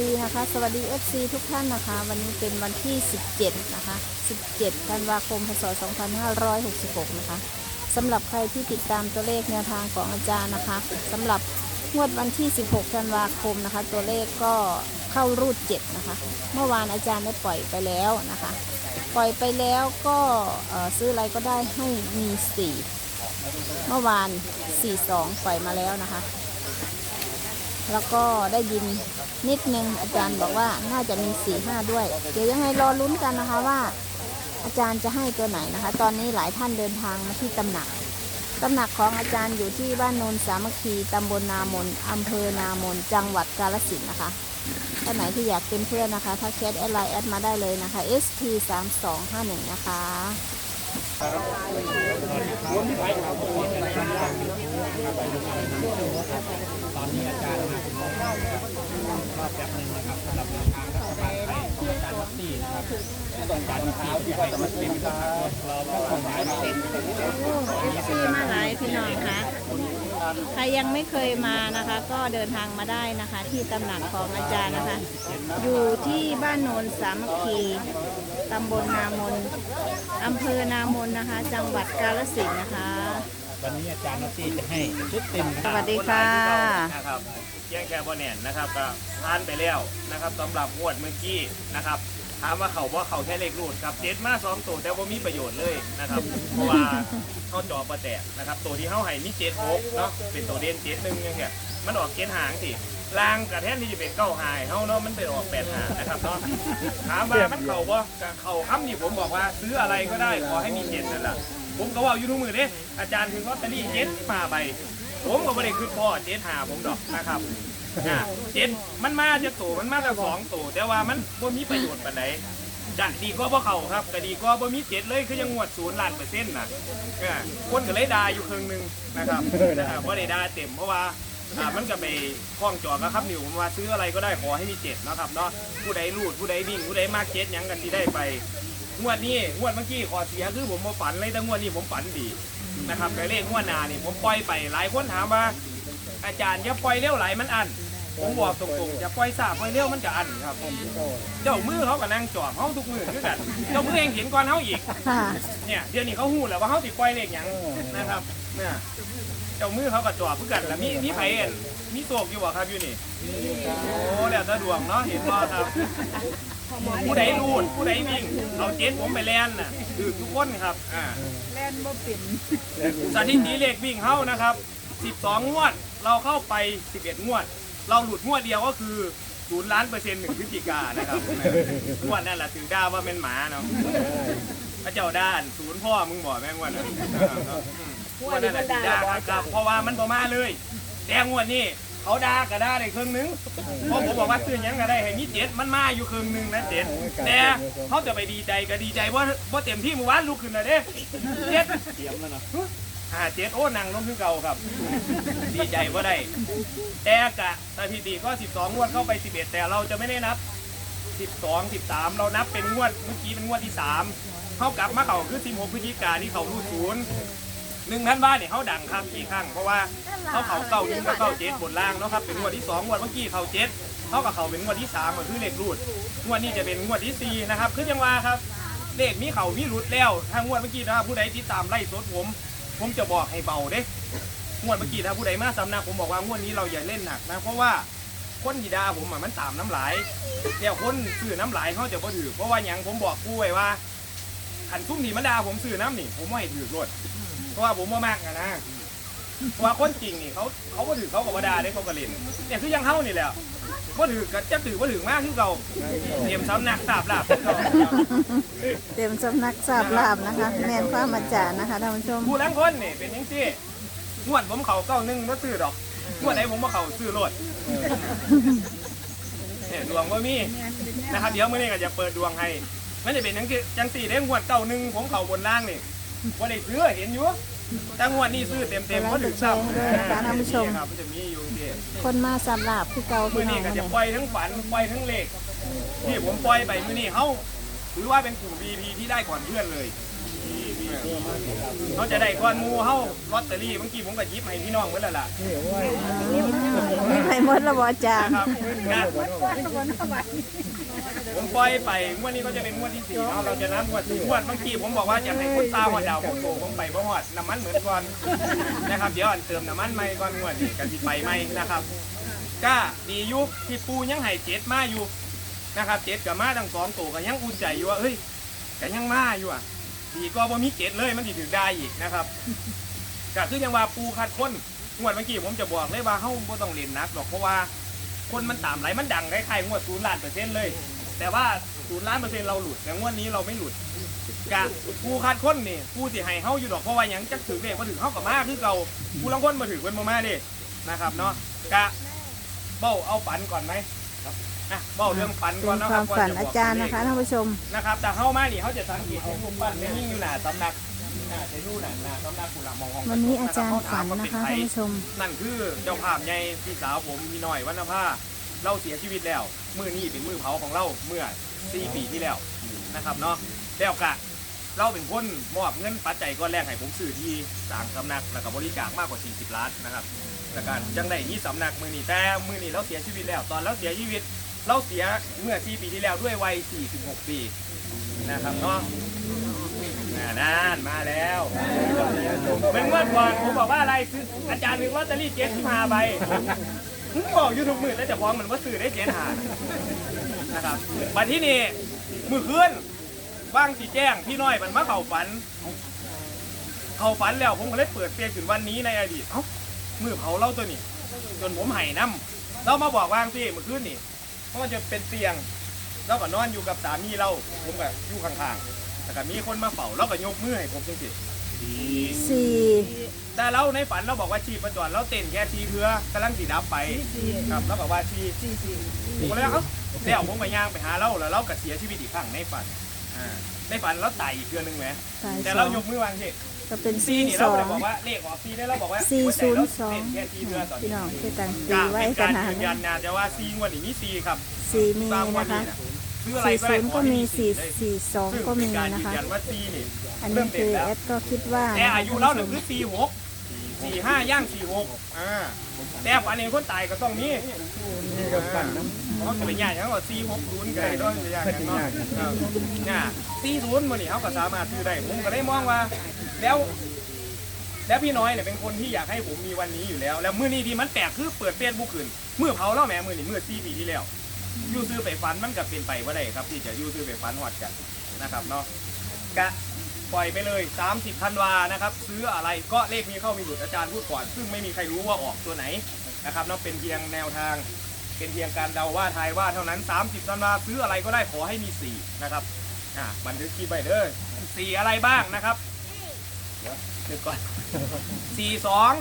ดีนะคะ สวัสดี FC ทุกท่านนะคะ วันนี้เป็นวันที่ 17 นะคะ 17ธันวาคม พศ 2566 นะคะสำหรับใครที่ติดตามตัวเลขแนวทางของอาจารย์นะคะสำหรับงวดวันที่ 16 ธันวาคมนะคะ ตัวเลขก็เข้ารูด 7 นะคะ เมื่อวานอาจารย์ได้ปล่อยไปแล้วนะคะ ปล่อยไปแล้วก็ซื้ออะไรก็ได้ให้มี 4 เมื่อวาน 42 ปล่อยมาแล้วนะคะแล้วก็ได้ยิน นิดนึงอาจารย์บอกว่าน่าจะมี4ี่ห้าด้วย เดี๋ยวยังไงรอลุ้นกันนะคะว่า อาจารย์จะให้ตัวไหนนะคะ ตอนนี้หลายท่านเดินทางมาที่ตำหนักตำหนักของอาจารย์อยู่ที่บ้านโนนสามัคคีตำบลนามนอำเภอนามนจังหวัดกาฬสินนะคะท่านไหนที่อยากเป็นเพื่อนนะคะถ้าแคสแอดไลน์แอดมาได้เลยนะคะ st 3 2 5 1นะคะ ตอนนี้อาจารย์มาถึงรอบรอบแบบหนึ่งนะครับสำหรับแนวทางรัฐบาลไทยของอาจารย์วัตตี้นะครับอาจารย์วัตตี้ที่ให้สมัครเป็นครับเราก็คงหมายถึงเอฟซีมาหลายพี่น้องคะใครยังไม่เคยมานะคะ ก็เดินทางมาได้นะคะ ที่ตำหนักของอาจารย์นะคะ อยู่ที่บ้านโนนสามัคคี ตำบลนามนอำเภอนามนนะคะ จังหวัดกาฬสินธุ์นะคะ วันนี้อาจารย์วัตตี้จะให้ชุดเต็มสวัสดีค่ะ นะครับเพียงแค่บอแนนนะครับก็ผ่านไปแล้วนะครับสำหรับงวดเมื่อกี้นะครับถามว่าเขาว่าเขาแค่เลขรูดครับเจ็ดมาสองตัวแต่ว่ามีประโยชน์เลยนะครับเพราะว่าเขาจอประแตกนะครับตัวที่เขาให้มีเจ็ดหกเนาะเป็นตัวเด่นเจ็ดหนึ่งยังไงมันออกเจ็ดหางสิ ลางกับแทนที่จะเป็นเก้าหายเขาเนาะมันเป็นออกแปดหางนะครับเนาะถามว่ามันเขาว่าเขาคำนี่ผมบอกว่าซื้ออะไรก็ได้ขอให้มีเจ็ดนั่นแหละผมก็ว่าอยู่ทุกมือเด้อาจารย์คือลอตเตอรี่เจ็ดมาใบผมก็ไม่ได้คือพ่อเจ็ดหาผมดอกนะครับอ่าเจ็ดมันมาจะตู่มันมาแต่สองตู่แต่ว่ามันบ่มีประโยชน์ปานใดจะดีก็บ่เขาครับก็ดีก็บ่มีเจ็ดเลยคือยังงวดศูนย์ล้านเปอร์เซ็นต์นะอ่าคนก็เลยด่าอยู่ครึ่งหนึงนะครับอ่าบ่ได้ด่าเต็มเพราะว่า อ่ามันก็ไปคล้องจองกับครับนิวผมว่าซื้ออะไรก็ได้ขอให้มีเจ็ดนะครับเนาะผู้ใดรูดผู้ใดวิ่งผู้ใดมากเจ็ดหยังกันที่ได้ไปงวดนี้งวดเมื่อกี้ขอเสียคือผมมาฝันเลยแต่งวดนี้ผมฝันดีนะครับแต่เลขงวดหนานี่ผมปล่อยไปหลายคนถามว่า อาจารย์อย่าปล่อยเร็วไหลมันอัน ผมบอกตรงๆอย่าปล่อยสาปล่อยเร็วมันจะอันครับเจ้ามือเขากับนางจอบเขาทุกมือคือกันเจ้ามือเองเห็นก่อนเขาอีกค่ะเนี่ยเดี๋ยวนี้เขาหูแล้วว่าเขาติดปล่อยเลขหยังนะครับเนี่ยเจ้ามือเขากับจอบเพื่อกันแล้วมีมีไผเอ็นมีโศกอยู่บ่ครับอยู่นี่โอ้แล้วแต่ดวงเนาะเห็นบ่ครับผู้ใดรูดผู้ใดวิ่งเอาเจ็ดผมไปแลนน่ะคือทุกคนครับอ่าแล่นบ่ปิ่นสถิติเลขวิ่งเข้านะครับ 12 งวด เราเข้าไป 11 งวด เราหลุดงวดเดียวก็คือศูนย์ล้านเปอร์เซ็นต์หนึ่งพฤศจิกานะครับงวดนั่นแหละถือด้าว่าเป็นหมาเนาะพระเจ้าด้านศูนย์พ่อมึงบอกแม่งวดนั้นงวดนั่นแหละถือด้าครับเพราะว่ามันประมาเลยแต่งวดนี้เขาด่าก็ด่าได้ครึ่งหนึงเพราะผมบอกว่าซื้อยังก็ได้ให้มีเจ็ดมันมาอยู่ครึ่งหนึงนะเจ็ดแต่เขาจะไปดีใจก็ดีใจว่าว่าเต็มที่เมื่อวานลุกขึ้นแล้วเด้เจ็ดเตรียมแล้วเนาะ อ่าเจ็ดโอ้นังลงขึ้นเก่าครับ ดีใจว่าได้ แต่กะสถิติก็12งวดเข้าไป11แต่เราจะไม่ได้นับ12 13เรานับเป็นงวดเมื่อกี้เป็นงวดที่3เข้ากลับมาเขาคือ16พฤศจิกาที่เขารูดศูนย์หนึ่งท่านบ้านเนี่ยเขาดังครับกี่ครั้งเพราะว่าเขาเขาเก่ายิงก็เก่าเจ็ดบนล่างเนาะครับเป็นงวดที่2งวดเมื่อกี้เขาเจ็ดเขากับเขาเป็นงวดที่3ก็คือเลขรูดงวดนี้จะเป็นงวดที่สี่นะครับคือยังว่าครับเลขมีเขามีรุดแล้วถ้างวดเมื่อกี้นะครับผู้ใดติดตามไล่สดผม ผมจะบอกให้เบาเด้งวดเมื่อกี้ถ้าผู้ใดมาสำนักผมบอกว่างวดนี้เราอย่าเล่นหนักนะ เพราะว่าคนที่ด่าผมอะมันตามน้ำลายเดี๋ยวคนซื้อน้ำลายเขาจะบ่ถือเพราะว่าอย่างผมบอกผู้ไว้ว่าขันซุ่มนี่มันดาผมซื้อน้ำนี่ผมไม่ให้ถือรวดเพราะว่าผมว่ามากอะนะเพราะว่าคนจริงนี่เขาเขาก็ถือเขาก็บ่ดาได้เขาก็เล่นเนี่ยคือยังเฮานี่แหละ ว่าถือก็จะถือว่าถือมากคือเก่าเตรียมสำนักสาบลาบคือเก่าเต็มสำนักทราบลาบนะคะ แม่นความอาจารย์นะคะท่านผู้ชมผู้ลังคนนี่เป็นยังซี่งวดผมเขาเก้าหนึ่งบ่ซื้อดอกงวดไหนผมมาเขาซื้อรถเนี่ยดวงว่ามีนะครับเดี๋ยวมื่อนี้ก็จะเปิดดวงให้มันจะเป็นยังซี่จังสี่เด้งวดเก้าหนึ่งผมเขาบนล่างนี่ว่าได้ซื้อเห็นอยู่ แต่งวดนี้ซื้อเต็มเต็มๆก็ถึงซ้ำด้วยนะคะท่านผู้ชมครับมันจะมีอยู่ที่คนมาสำลาบคือเก่ามื่พี่อน้อนี้งก็วันจะนี้ปล่อยทั้งฝันปล่อยทั้งเลขที่ผมปล่อยไปมื่อนี้เขาถือว่าเป็นกลุ่ม VP ที่ได้ก่อนเพื่อนเลย VP เขาจะได้ก้อนหมูเฮาลอตเตอรี่เมื่อกี้ผมก็หยิบให้พี่น้องเพิ่นแล้วล่ะให้หมดและบ่อาจารย์นะครับนะผมปล่อยไปงวดนี้ก็จะเป็นงวดที่สี่เนาะเราจะนับงวดสี่งวดเมื่อกี้ผมบอกว่าจะให้คุณตาหัวดาวผมโตผมไปบ่ฮอดน้ำมันเหมือนก่อนนะครับเดี๋ยวอันเติมน้ำมันใหม่ก่อนงวดนี้กันสิไปใหม่นะครับก็ดีอยุคที่ปูยังให้เจ็ดมาอยู่นะครับเจ็ดกับมาทั้งสองตัวก็ยังอุ่นใจอยู่ว่าเฮ้ยก็ยังมาอยู่อะ ดีก็บ่มีเจ็ดเลยมันสิถึงได้อีกนะครับ ก็คือยังว่าปูคัดคนงวดเมื่อกี้ผมจะบอกเลยว่าเฮาบ่ต้องเล่นนักหรอกเพราะว่าคนมันตามไหลมันดังคล้ายๆงวดศูนย์ล้านเปอร์เซ็นต์เลย แต่ว่าศูนย์ล้านเปอร์เซ็นต์เราหลุดแต่งวดนี้เราไม่หลุดกะผู้คาดคนนี่ผู้สิให้เฮาอยู่ดอกเพราะว่าหยังจักถึงเด็กมาถึงเฮากับมาคือเก่าผู้ลังคนมาถึงเป็นบ่มาเด้นะครับเนาะกะเบ้าเอาฝันก่อนไหม อะเบ้าเรื่องฝันเป็ก่อนนนะคครัวาบมก่อนฝันจะบอากจารย์นะคะท่านผู้ชม นะครับแต่เฮามานี่เขาจะสังเกตเห็นรูปปั้นไม่ยิ่งอยู่หน้าตำหนักหน้าจะอยู่หน้าหน้าตำหนักกุหลาบมองของวันนี้อาจารย์ะคฝับนเขถมว่นะเป็คะใรท่านผู้ชม นั่นคือเจ้าภาพใหญ่พี่สาวผมพี่น้อยวรรณภาเราเสียชีวิตแล้วมือนี้เป็นมือเผาของเราเมื่อ4ปีที่แล้วนะครับเนาะแล้วกะ เราเป็นคนมอบเงินปัจจัยก้อนแรกให้ผมซื้อที่สร้างสำนักแล้วก็บริจาคมากกว่า 40 ล้านนะครับแต่การจังได้ยี่สำนักมือนี้แต่มือนี้เราเสียชีวิตแล้ว ตอนเราเสียชีวิต เราเสียเมื่อ 4 ปีที่แล้วด้วยวัย 46 ปีนะครับเนาะนานมาแล้วเป็นเมื่อก่อนผมบอกว่าอะไรซื้ออาจารย์นึกลอตเตอรี่เจ็ดที่มาใบผมบอกยูทูบมือแล้วจะพร้อมมันว่าสื่อได้เจ็ดหานะครับบัดที่นี่มือคืนว่างสีแจ้งพี่น้อยมันมาเข่าฝัน เข่าฝันแล้วผมก็เลยเปิดเฟซถึงวันนี้ในอดีตเอ้ามือเผาเล่าตัวนี้ จนผมไห้น้ำเรามาบอกว่างสิมือคืนนี่ เพราะมันจะเป็นเตียงเราก็นอนอยู่กับสามีเราผมก็อยู่ข้างๆแต่ก็มีคนมาเฝ้าเราก็ยกมือให้ผมจังสิสี่แต่เราในฝันเราบอกว่าชีพจรเราเต้นแค่ทีเทือกำลังสีดับไปครับเราบอกว่าชีผมก็เลยว่าเอ้าแล้วผมไปย่างไปหาเราแล้วเราก็เสียชีวิตอีกครั้งในฝันอ่าในฝันเราตายอีกเทือหนึงไหมสายแต่สเราองยกมือวางเฉย ก็เป็นซีสี่นี่สเราอเลยง บอกว่าเลขออกซีได้เราบอกว่าสี่หัวใจศูนเราย์สองเต้นแค่ทีเทือตอนพี่นี้น้องคือต่างตีก็ไว้เป็นกักานรหายืนยันนะจะว่าซีงวดนี้มีซีครับสี่มีตามวันนะคะนี้นะซื้ออะไรสี่ก็ได้ขอให้ศูนย์ก็มีมีสี่เลยสี่สองซึ่งก็เป็มีนการนะยืนคะ ยันว่าซีนี่อันเริ่นี้มเด็คืกอแล้วแอดก็คิดว่าแต่นะคะอายุเราหนึ่งคือสี่หกสี่ห้าย่างสี่หกอ่าแต่ฝันเห็นคนตายก็ต้องมีนี่ก็ฝันนะเขาจะไปย่างอย่างว่าสี่หกศูนย์ก็ได้ต้องจะย่างอย่างเนาะเนี่ยสี่ศูนย์มันนี่เขาก็สามารถซื้อได้ผมก็ได้มองว่า แล้ว แล้วพี่น้อยเนี่ยเป็นคนที่อยากให้ผมมีวันนี้อยู่แล้ว แล้วมือนี้ที่มันแปลกคือเปิดเฟซบุ๊กขึ้นมือเผาแล้วแหม่มือนี่มือสี่ปีที่แล้วยูซื้อไปฟันมันกับเป็นไปว่าได้ครับ ที่จะยูซื้อไปฟันหอดกันนะครับเนาะกะปล่อยไปเลย 30ธันวานะครับ ซื้ออะไรก็เลขนี้เข้ามีหลุดอาจารย์พูดก่อน ซึ่งไม่มีใครรู้ว่าออกตัวไหนนะครับเนาะเป็นเพียงแนวทาง เป็นเพียงการเดาว่าทายว่าเท่านั้น 30ธันวาซื้ออะไรก็ได้ขอให้มี4นะครับอ่าบันทึกคลิปไปเด้อสีอะไรบ้างนะครับ เดี๋ยวนึกก่อนสี่สอง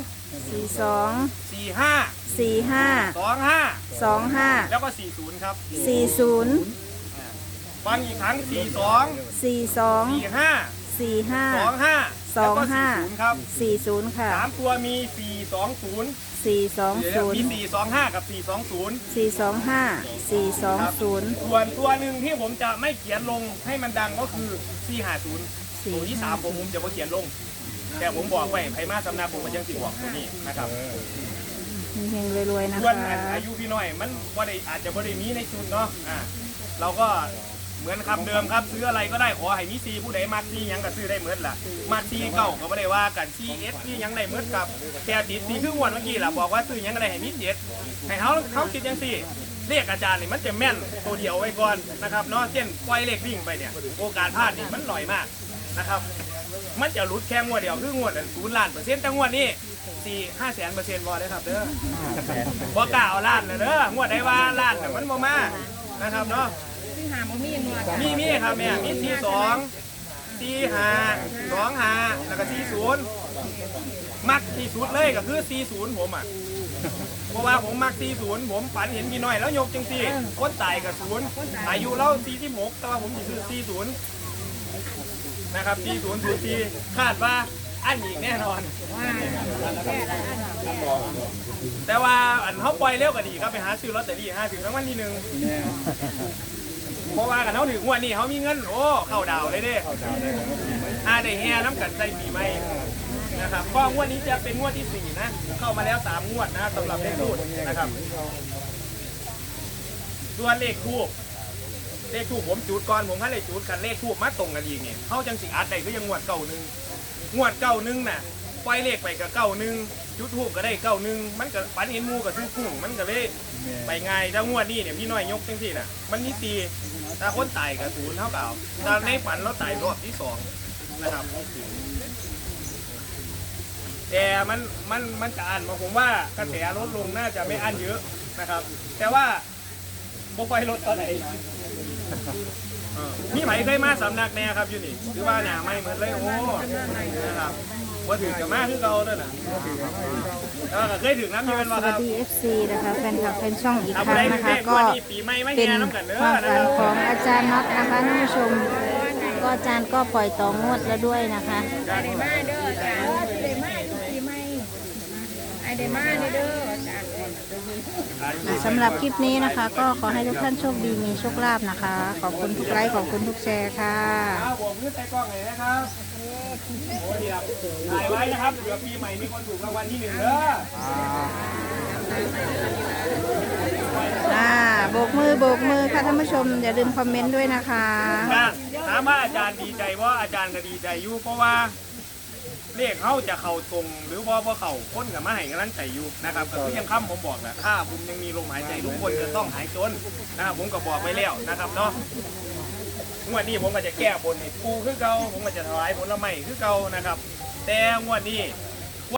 สี่สองสี่ห้าสี่ห้าสองห้าสองห้าแล้วก็สี่ศูนย์ครับสี่ศูนย์อ่าฟังอีกครั้งสี่สองสี่สองสี่ห้าสี่ห้าสองห้าสองห้าแล้วก็สี่ศูนย์ครับสี่ศูนย์ค่ะสามตัวมีสี่สองศูนย์สี่สองเดี๋ยวศูนมีย์สี่สองห้ากับสี่สองศูนย์สี่สองห้าสี่สองศูนย์ส่วนตัวหนึ่งที่ผมจะไม่เขียนลงให้มันดังก็คือสี่ห้าศูนย์ สี่ตัวที่สามผมผมจะไม่เขียนลง แต่ผมบอกไว้ไพมาสำนักผมมันยังสิบอกตัวนี้นะครับมีเฮงรวยๆนะส่วนคะอายุพี่น้อยมันว่าได้อาจจะบ่ได้มีในชุดเนาะอ่าเราก็เหมือนคำเดิมครับ ซื้ออะไรก็ได้ขอให้มีซีผู้ใดมักซีหยังก็ซื้อได้เหมือนล่ะมักซีเก่าก็ไม่ได้ว่ากันซีเอสซีหยังได้เหมือนกับแต่ติดซีครึ่งวันเมื่อกี้ล่ะบอกว่าซื้อหยังก็ได้ให้มีเจ็ดให้เขาเขาคิดยังซี่เรียกอาจารย์นี่มันจะแม่นตัวเดียวไว้ก่อนนะครับเนาะเช่นปล่อยเลขวิ่งไปเนี่ยโอกาสพลาดนี่มันหน่อยมาก นะครับ มันจะหลุดแค่งวดเดียวคืองวดศูนย์ล้านเปอร์เซ็นต์แต่งวดนี้สี่ห้าแสนเปอร์เซ็นต์บอได้ครับเด้อบ่กล้าเอาล้านเลยเด้องวดใดว่าล้านน่ะมันบ่มานะครับเนาะมีมีครับแม่มีสี่สองสี่ห้าสองห้าแล้วก็สี่ศูนย์มักที่สุดเลยก็คือสี่ศูนย์ผมอะเพราะว่าผมมักสี่ศูนย์ผมฝันเห็นพี่น้อยแล้วยกจังสี่คนตายกับศูนย์อายุเราสี่สิบหกแต่ว่าผมสิซื้อสี่ศูนย์ นะครับที่ศูนย์ศูนย์ที่คาดว่าอันอีกแน่นอน แต่ว่าอันเขาปล่อยเร็วกว่าดีครับไปหาซื้อลอตเตอรี่หาถึงรางวัลที่หนึ่งเพราะว่ากันเขาถึงงวันนี้เขามีเงินโอ้เข้าดาวเลยเด้อาได้แห่น้ำกันใส่ปีใหม่นะครับก็งวดนี้จะเป็นงวดที่สี่นะ เข้ามาแล้วสามงวดนะสำหรับเลขทูบนะครับส่วนเลขทูบ เลขทูบผมจูดก่อนผมให้เลขจูดกันเลขทูบมาตรงกันอีกเนี่ยเขาจังสิอัดได้ก็ยังงวดเก่าหนึ่งงวดเก่าหนึ่งน่ะปล่อยเลขไปกับเก่าหนึ่งจุดทูบก็ได้เก่าหนึ่งมันก็ฝันเห็นมูกับซื้อกุ้งมันก็เลยไปง่ายถ้างวดนี้เนี่ยพี่น้อยยกจังที่น่ะ มันนี่ตีถ้าคนตายกับศูนย์เท่าเปล่าถ้าในฝันเราตายรอบที่สองนะครับแต่มันมันมันจะอ่านมาผมว่ากระแสลดลงน่าจะไม่อันเยอะนะครับ แต่ว่าโมไฟลดตอนไหน เออมีไหมเคยมาสำนักแน่ครับอยู่นี่คือว่าหนาไม่เหมือนเลยโอ้นะครับว่าถึงจะมาคือเราด้วยนะแต่ว่าก็เคยถึงน้ำยืนสมาควัสรับ ดี FC นะคะแฟนคลับแฟนช่องอีกทำคอะไรรั้งเป็นะนคะเลขก็วันนี้ปีไม่ไม่เป็นแย่น้ำกันเด้ความอนะฝัคนรับของอาจารย์น็อตนะคะท่านผู้ชมก็อาจารย์ก็ปล่อยต่องวดแล้วด้วยนะคะไอเดมาเด้อจ้าไอเดมาอยู่ปีใหม่ไอเดมาเด้อจ้าสำหรับคลิปนี้นะคะ ก็ขอให้ทุกท่านโชคดีมีโชคลาภนะคะ ขอบคุณทุกไลค์ขอบคุณทุกแชร์ค่ะ ครับผมขึ้นใส่กล้องเลยนะครับโอ้เดี๋ยวถ่ายไว้นะครับเดี๋ยวปีใหม่มีคนถูกรางวัลที่หนึ่งเด้ออ่าโบกมือโบกมือค่ะท่านผู้ชม อย่าลืมคอมเมนต์ด้วยนะคะถามว่าอาจารย์ดีใจว่าอาจารย์ก็ดีใจอยู่เพราะว่า เลขเขาจะเข่าตรงหรือว่าพอเข่าพ้นกับมาให้กำลังใจอยู่นะครับก็คือยังคำผมบอกแหละถ้าผมยังมีลมหายใจทุกคนจะต้องหายจนนะครับผมก็บอกไปแล้วนะครับเนาะงวดนี้ผมก็จะแก้บนให้ปูคือเก่าผมก็จะถวายผลไม้คือเก่านะครับ แต่งวดนี้